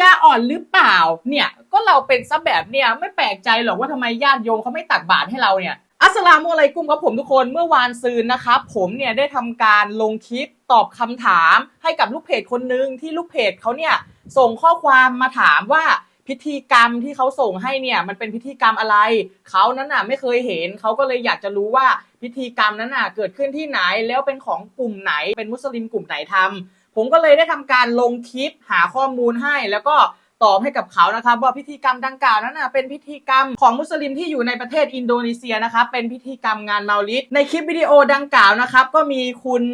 ญาอ่อนหรือเปล่า เนี่ย ก็เราเป็นซะแบบเนี่ยไม่แปลกใจหรอกว่าทำไมญาติโยมเขาไม่ตักบาตรให้เราเนี่ยอัสลามุอะลัยกุมครับผมทุกคนเมื่อวานซืนนะครับผมเนี่ยได้ทำการลงคลิปตอบคำถาม ให้กับลูกเพจคนหนึ่งที่ลูกเพจเขาเนี่ยส่งข้อความมาถามว่าพิธีกรรมที่เขาส่งให้เนี่ยมันเป็นพิธีกรรมอะไรเขานั้นน่ะไม่เคยเห็นเขาก็เลยอยากจะรู้ว่าพิธีกรรมนั้นน่ะเกิดขึ้นที่ไหนแล้วเป็นของกลุ่มไหนเป็นมุสลิมกลุ่มไหนทำ ผมก็เลยได้ทำการลงคลิปหาข้อมูลให้ แล้วก็ตอบให้กับเขานะครับ ว่าพิธีกรรมดังกล่าวนั้นนะเป็นพิธีกรรมของมุสลิมที่อยู่ในประเทศอินโดนีเซียนะครับเป็นพิธีกรรมงานมาลิดในคลิปวิดีโอดังกล่าวนะครับ ก็มีคุณ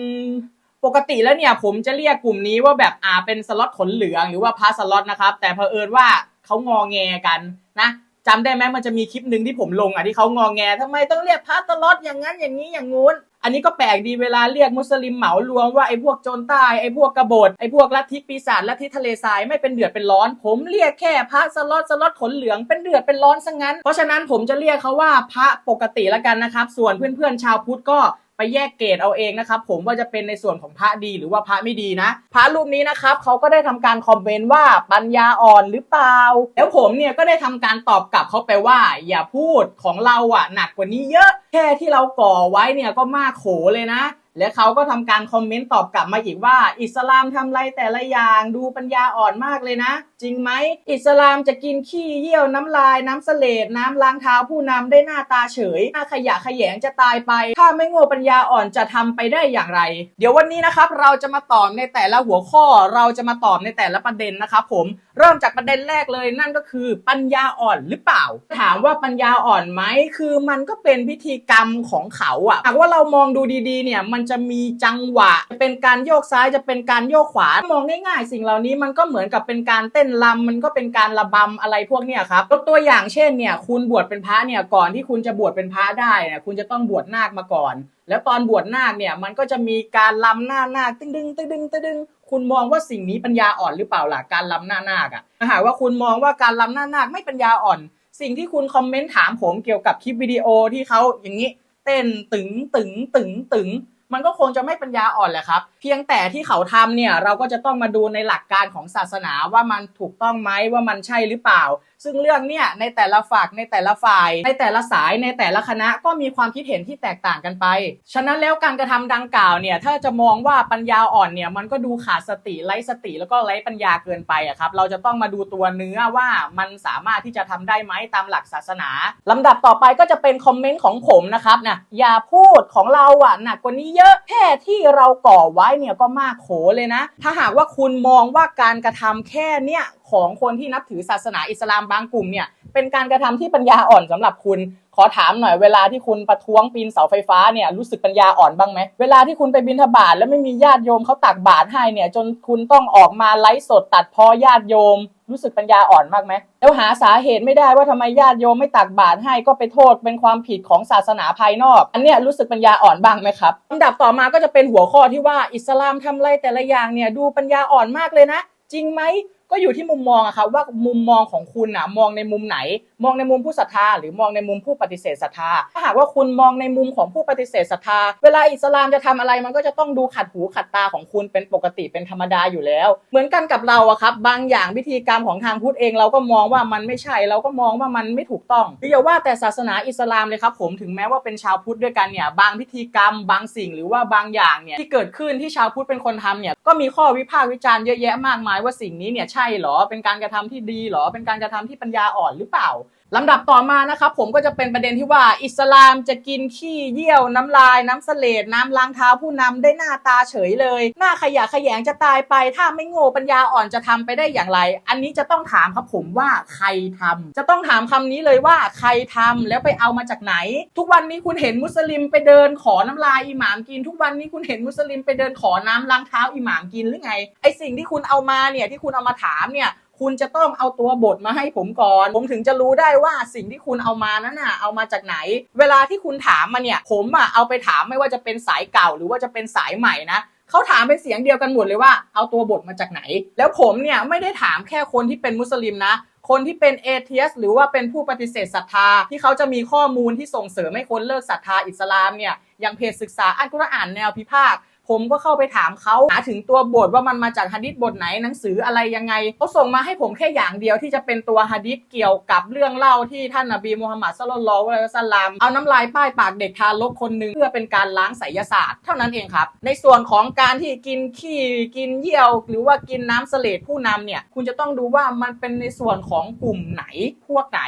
ปกติแล้วเนี่ยผมจะเรียกกลุ่มนี้ว่าแบบอ่าเป็นสล็อตขนเหลืองหรือว่าพาสล็อตนะครับ แต่เผอิญว่าเขางอแงกันนะจำได้ไหมมันจะมีคลิปหนึ่งที่ผมลงอะที่เขางอแงทำไมต้องเรียกพาสล็อตอย่างนั้นอย่างนี้อย่างงู้น อันนี้ก็แปลกดีเวลาเรียกมุสลิมเหมารวมว่าไอ้พวกโจรใต้ไอ้พวกกบฏไอ้พวกลัทธิปีศาจลัทธิทะเลทรายไม่เป็นเดือดเป็นร้อน ผมเรียกแค่พระสล็อตสล็อตขนเหลืองเป็นเดือดเป็นร้อนซะงั้น เพราะฉะนั้นผมจะเรียกเขาว่าพระปกติแล้วกันนะครับ ส่วนเพื่อนๆชาวพุทธก็ ไปแยกเกรดเอาเองนะครับผมว่าจะเป็นในส่วนของพระดีหรือว่าพระไม่ดีนะพระรูปนี้นะครับเขาก็ได้ทำการคอมเมนต์ว่าปัญญาอ่อนหรือเปล่า แล้วผมเนี่ยก็ได้ทำการตอบกลับเขาไปว่า อย่าพูดของเราอะหนักกว่านี้เยอะแค่ที่เราก่อไว้เนี่ยก็มากโขเลยนะ และเขาก็ทำการคอมเมนต์ตอบกลับมาอีกว่า อิสลามทำไรแต่ละอย่างดูปัญญาอ่อนมากเลยนะ จริงไหมอิสลามจะกินขี้เยี่ยวน้ำลายน้ำเสลดน้ำล้างเท้าผู้นำได้หน้าตาเฉยหน้าขยะขยงจะตายไป ถ้าไม่โง่ปัญญาอ่อนจะทำไปได้อย่างไร เดี๋ยววันนี้นะครับเราจะมาตอบในแต่ละหัวข้อเราจะมาตอบในแต่ละประเด็นนะครับผมเริ่มจากประเด็นแรกเลยนั่นก็คือปัญญาอ่อนหรือเปล่า ถามว่าปัญญาอ่อนไหมคือมันก็เป็นพิธีกรรมของเขาอะหากว่าเรามองดูดีๆเนี่ยมันจะมีจังหวะจะเป็นการโยกซ้ายจะเป็นการโยกขวามองง่ายๆ สิ่งเหล่านี้มันก็เหมือนกับเป็นการเต้นรำมันก็เป็นการระบำอะไรพวกเนี้ยครับยกตัวอย่างเช่นเนี่ยคุณบวชเป็นพระเนี่ยก่อนที่คุณจะบวชเป็นพระได้เนี่ยคุณจะต้องบวชนาคมาก่อน แล้วตอนบวชนาคเนี่ยมันก็จะมีการลำหน้านาคตึ้งดึงตึ้งดึงตึ้งดึงคุณมองว่าสิ่งนี้ปัญญาอ่อนหรือเปล่าล่ะการลำหน้านาคอะถ้าหากว่าคุณมองว่าการลำหน้านาคไม่ปัญญาอ่อน สิ่งที่คุณคอมเมนต์ถามผมเกี่ยวกับคลิปวิดีโอที่เขาอย่างนี้เต้นตึงตึงตึงตึง มันก็คงจะไม่ปัญญาอ่อนแหละครับ เพียงแต่ที่เขาทำเนี่ยเราก็จะต้องมาดูในหลักการของศาสนาว่ามันถูกต้องไหมว่ามันใช่หรือเปล่า ซึ่งเรื่องเนี่ยในแต่ละฝักในแต่ละฝ่าย ในแต่ละสายในแต่ละคณะก็มีความคิดเห็นที่แตกต่างกันไป ฉะนั้นแล้วการกระทำดังกล่าวเนี่ยถ้าจะมองว่าปัญญาอ่อนเนี่ยมันก็ดูขาดสติไร้สติ แล้วก็ไร้ปัญญาเกินไปอะครับเราจะต้องมาดูตัวเนื้อว่ามันสามารถที่จะทำได้ไหมตามหลักศาสนาลำดับต่อไปก็จะเป็นคอมเมนต์ของผมนะครับนะอย่าพูดของเราอะหนักกว่านี้เยอะแค่ที่เราก่อไว้เนี่ยก็มากโขเลยนะ ถ้าหากว่าคุณมองว่าการกระทำแค่เนี่ย ของคนที่นับถือศาสนาอิสลามบางกลุ่มเนี่ยเป็นการกระทำที่ปัญญาอ่อนสำหรับคุณ ขอถามหน่อยเวลาที่คุณประท้วงปีนเสาไฟฟ้าเนี่ยรู้สึกปัญญาอ่อนบ้างไหมเวลาที่คุณไปบิณฑบาตแล้วไม่มีญาติโยมเขาตักบาตรให้เนี่ยจนคุณต้องออกมาไลฟ์สดตัดพอญาติโยม รู้สึกปัญญาอ่อนมากไหมแล้วหาสาเหตุไม่ได้ว่าทำไมญาติโยมไม่ตักบาตรให้ก็ไปโทษเป็นความผิดของศาสนาภายนอก อันเนี้ยรู้สึกปัญญาอ่อนบ้างไหมครับลำดับต่อมาก็จะเป็นหัวข้อที่ว่าอิสลามทำไรแต่ละอย่างเนี่ยดูปัญญาอ่อนมากเลยนะ จริงไหม ก็อยู่ที่มุมมองอะครับว่ามุมมองของคุณอะมองในมุมไหน มองในมุมผู้ศรัทธาหรือมองในมุมผู้ปฏิเสธศรัทธาถ้าหากว่าคุณมองในมุมของผู้ปฏิเสธศรัทธา เวลาอิสลามจะทำอะไรมันก็จะต้องดูขัดหูขัดตาของคุณเป็นปกติเป็นธรรมดาอยู่แล้ว เหมือนกันกับเราอะครับ บางอย่างพิธีกรรมของทางพุทธเองเราก็มองว่ามันไม่ใช่เราก็มองว่ามันไม่ถูกต้องหรืออย่าว่าแต่ศาสนาอิสลามเลยครับผมถึงแม้ว่าเป็นชาวพุทธด้วยกันเนี่ยบางพิธีกรรม บางสิ่งหรือว่าบางอย่างเนี่ยที่เกิดขึ้นที่ชาวพุทธเป็นคนทำเนี่ยก็มีข้อวิพากษ์วิจารณ์เยอะแยะมากมายว่าสิ่งนี้เนี่ยใช่หรอ เป็นการกระทำที่ดีหรอ เป็นการกระทำที่ปัญญาอ่อนหรือเปล่า ลำดับต่อมานะครับผมก็จะเป็นประเด็นที่ว่าอิสลามจะกินขี้เยี่ยวน้ำลายน้ำเสลดน้ำล้างเท้าผู้นำได้หน้าตาเฉยเลย หน้าขยะแขยงจะตายไป ถ้าไม่โง่ปัญญาอ่อนจะทำไปได้อย่างไร อันนี้จะต้องถามครับผมว่าใครทำจะต้องถามคำนี้เลยว่าใครทำแล้วไปเอามาจากไหน ทุกวันนี้คุณเห็นมุสลิมไปเดินขอน้ำลายอิหมามกิน ทุกวันนี้คุณเห็นมุสลิมไปเดินขอน้ำล้างเท้าอิหมามกินหรือไงไอสิ่งที่คุณเอามาเนี่ยที่คุณเอามาถามเนี่ย คุณจะต้องเอาตัวบทมาให้ผมก่อน ผมถึงจะรู้ได้ว่าสิ่งที่คุณเอามานั้นน่ะเอามาจากไหน เวลาที่คุณถามมาเนี่ย ผมอะเอาไปถามไม่ว่าจะเป็นสายเก่าหรือว่าจะเป็นสายใหม่นะเขาถามเป็นเสียงเดียวกันหมดเลยว่าเอาตัวบทมาจากไหน แล้วผมเนี่ยไม่ได้ถามแค่คนที่เป็นมุสลิมนะ คนที่เป็นเอเทียสหรือว่าเป็นผู้ปฏิเสธศรัทธา ที่เขาจะมีข้อมูลที่ส่งเสริมให้คนเลิกศรัทธาอิสลามเนี่ยอย่างเพจศึกษาอัลกุรอานแนวพิพากษ ผมก็เข้าไปถามเขาหาถึงตัวบทว่ามันมาจากฮะดิษบทไหนหนังสืออะไรยังไงเขาส่งมาให้ผมแค่อย่างเดียวที่จะเป็นตัวฮะดิษเกี่ยวกับเรื่องเล่าที่ท่านนบีมูฮัมหมัดศ็อลลัลลอฮุอะลัยฮิวะซัลลัมเอาน้ำลายป้ายปากเด็กทารกคนหนึ่งเพื่อเป็นการล้างไสยศาสตร์เท่านั้นเองครับ ในส่วนของการที่กินขี้กินเยี่ยว หรือว่ากินน้ำเสลดผู้นำเนี่ยคุณจะต้องดูว่ามันเป็นในส่วนของกลุ่มไหนพวกไหน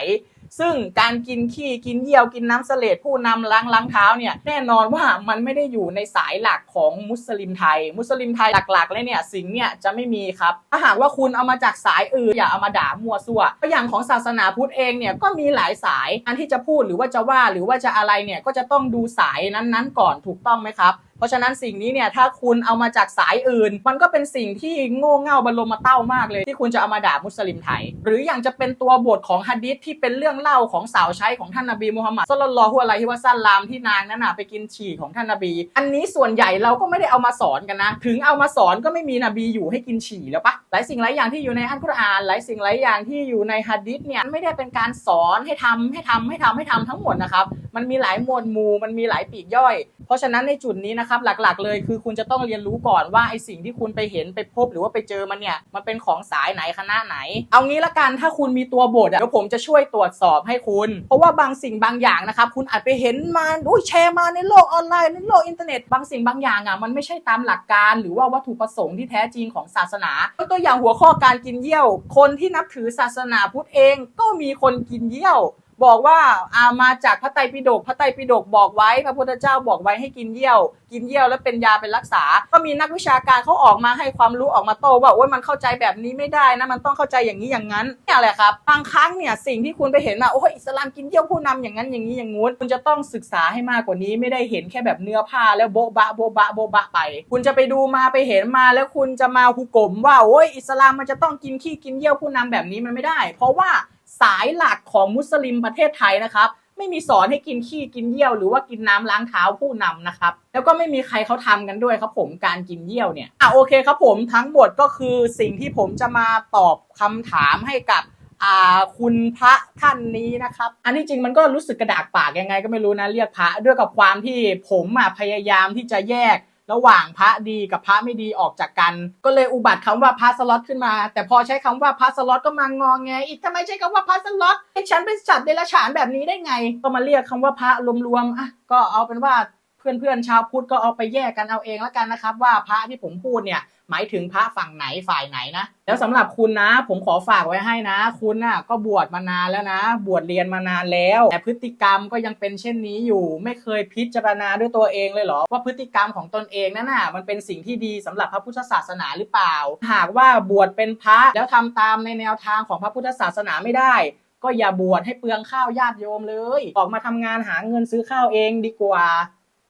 ซึ่งการกินขี้กินเยี่ยวกินน้ำเสลดผู้นำล้างล้างเท้าเนี่ยแน่นอนว่ามันไม่ได้อยู่ในสายหลักของมุสลิมไทย มุสลิมไทยหลักๆเลยเนี่ยสิ่งเนี่ยจะไม่มีครับถ้าหากว่าคุณเอามาจากสายอื่นอย่าเอามาด่ามัวซั่วตัวอย่างของศาสนาพุทธเองเนี่ยก็มีหลายสายอันที่จะพูดหรือว่าจะว่าหรือว่าจะอะไรเนี่ยก็จะต้องดูสายนั้นๆ ก่อนถูกต้องไหมครับ เพราะฉะนั้นสิ่งนี้เนี่ยถ้าคุณเอามาจากสายอื่น มันก็เป็นสิ่งที่โง่เง่าบรรลมมาเต้ามากเลย ที่คุณจะเอามาด่ามุสลิมไทย หรืออย่างจะเป็นตัวบทของฮะดิษที่เป็นเรื่องเล่าของสาวใช้ของท่านนบีมูฮัมมัดศ็อลลัลอฮุอะลัยฮิวะซัลลัมที่นางนั้นน่ะไปกินฉี่ของท่านนบี อันนี้ส่วนใหญ่เราก็ไม่ได้เอามาสอนกันนะ ถึงเอามาสอนก็ไม่มีนบีอยู่ให้กินฉี่แล้วปะหลายสิ่งหลายอย่างที่อยู่ในอัลกุรอาน หลายสิ่งหลายอย่างที่อยู่ในฮะดิษเนี่ยไม่ได้เป็นการสอนให้ทำให้ทำให้ทำให้ทำทั้งหมดนะครับมันมีหลายหมวดหมู่มันมีหลายปีกย่อย เพราะฉะนั้นในจุดนี้นะครับครับ หลักๆ เลยคือคุณจะต้องเรียนรู้ก่อนว่าไอสิ่งที่คุณไปเห็นไปพบหรือว่าไปเจอมันเนี่ยมันเป็นของสายไหนคณะไหน เอางี้ละกันถ้าคุณมีตัวบทอะเดี๋ยวผมจะช่วยตรวจสอบให้คุณ เพราะว่าบางสิ่งบางอย่างนะครับคุณอาจไปเห็นมาอุ้ยแชร์มาในโลกออนไลน์ในโลกอินเทอร์เน็ตบางสิ่งบางอย่างอะมันไม่ใช่ตามหลักการหรือว่าวัตถุประสงค์ที่แท้จริงของศาสนาตัวอย่างหัวข้อการกินเยี่ยว คนที่นับถือศาสนาพุทธเองก็มีคนกินเยี่ยว บอกว่าอามาจากพระไตรปิฎกพระไตรปิฎกบอกไว้ พระพุทธเจ้าบอกไว้ให้กินเยี่ยว กินเยี่ยวแล้วเป็นยาเป็นรักษา ก็มีนักวิชาการเขาออกมาให้ความรู้ออกมาโต้ว่าโอ้ยมันเข้าใจแบบนี้ไม่ได้นะมันต้องเข้าใจอย่างนี้อย่างนั้นนี่ยแหละครับบางครั้งเนี่ยสิ่งที่คุณไปเห็นมาโอ้ยอิสลามกินเยี่ยวผู้นำอย่างนั้นอย่างนี้อย่างงู้นคุณจะต้องศึกษาให้มากกว่านี้ไม่ได้เห็นแค่แบบเนื้อผ้าแล้วโบ๊ะบะโบ๊ะบะโบ๊ะบะไป คุณจะไปดูมาไปเห็นมาแล้วคุณจะมาหุกกลมว่าโอ้ยอิสลามมันจะต้องกินขี้กินเยี่ยวผู้นำแบบนี้มันไม่ได้ เพราะว่า สายหลักของมุสลิมประเทศไทยนะครับ ไม่มีสอนให้กินขี้กินเยี่ยวหรือว่ากินน้ำล้างเท้าผู้นำนะครับแล้วก็ไม่มีใครเขาทำกันด้วยครับผมการกินเยี่ยวเนี่ยอะโอเคครับผมทั้งหมดก็คือสิ่งที่ผมจะมาตอบคำถามให้กับอ่าคุณพระท่านนี้นะครับ อันนี้จริงมันก็รู้สึกกระดากปากยังไงก็ไม่รู้นะเรียกพระด้วยกับความที่ผมอะพยายามที่จะแยก ระหว่างพระดีกับพระไม่ดีออกจากกัน ก็เลยอุบัติคำว่าพระสล็อตขึ้นมา แต่พอใช้คำว่าพระสล็อตก็มางองไง อีกทำไมใช้คำว่าพระสล็อตไอ้ฉันเป็นสัตว์เดรัจฉานแบบนี้ได้ไง ก็มาเรียกคำว่าพระรวมๆอะก็เอาเป็นว่า เพื่อนๆชาวพุทธก็เอาไปแยกกันเอาเองแล้วกันนะครับ ว่าพระที่ผมพูดเนี่ยหมายถึงพระฝั่งไหนฝ่ายไหนนะ แล้วสำหรับคุณนะ ผมขอฝากไว้ให้นะ คุณน่ะก็บวชมานานแล้วนะ บวชเรียนมานานแล้ว แต่พฤติกรรมก็ยังเป็นเช่นนี้อยู่ ไม่เคยพิจารณาด้วยตัวเองเลยเหรอ ว่าพฤติกรรมของตนเองนั่นน่ะมันเป็นสิ่งที่ดีสำหรับพระพุทธศาสนาหรือเปล่า หากว่าบวชเป็นพระแล้วทำตามในแนวทางของพระพุทธศาสนาไม่ได้ก็อย่าบวชให้เปลืองข้าวญาติโยมเลย ออกมาทำงานหาเงินซื้อข้าวเองดีกว่า